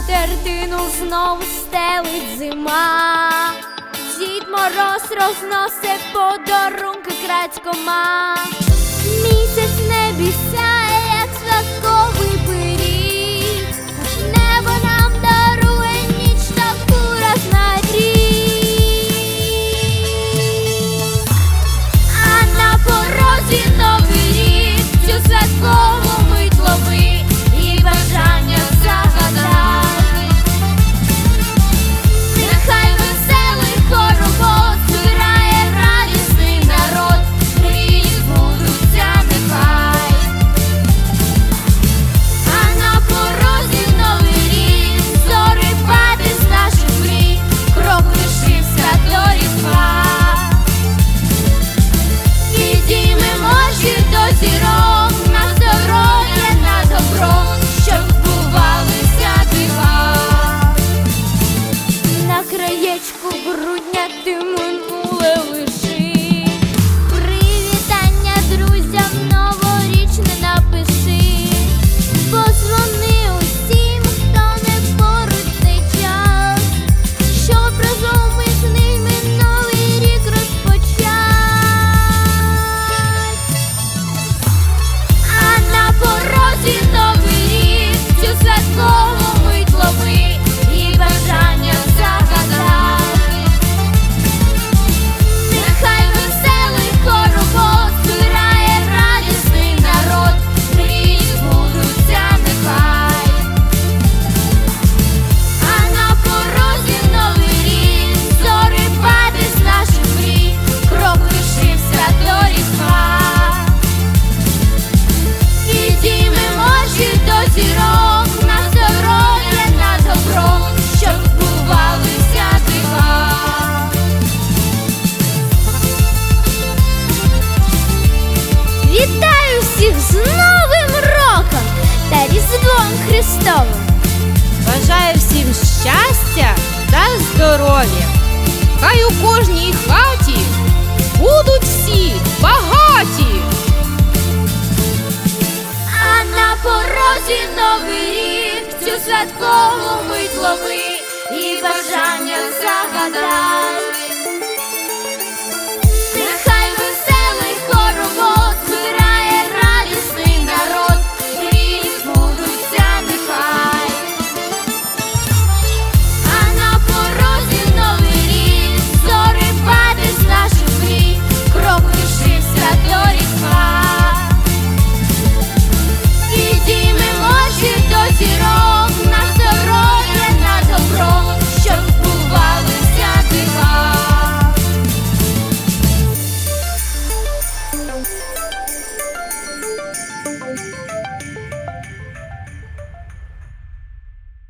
скатертину знов стелить зима, дід мороз розносить подарунки крадькома. Місяць кожній хаті будуть всі багаті. А на порозі новий рік цю святкову мить лови.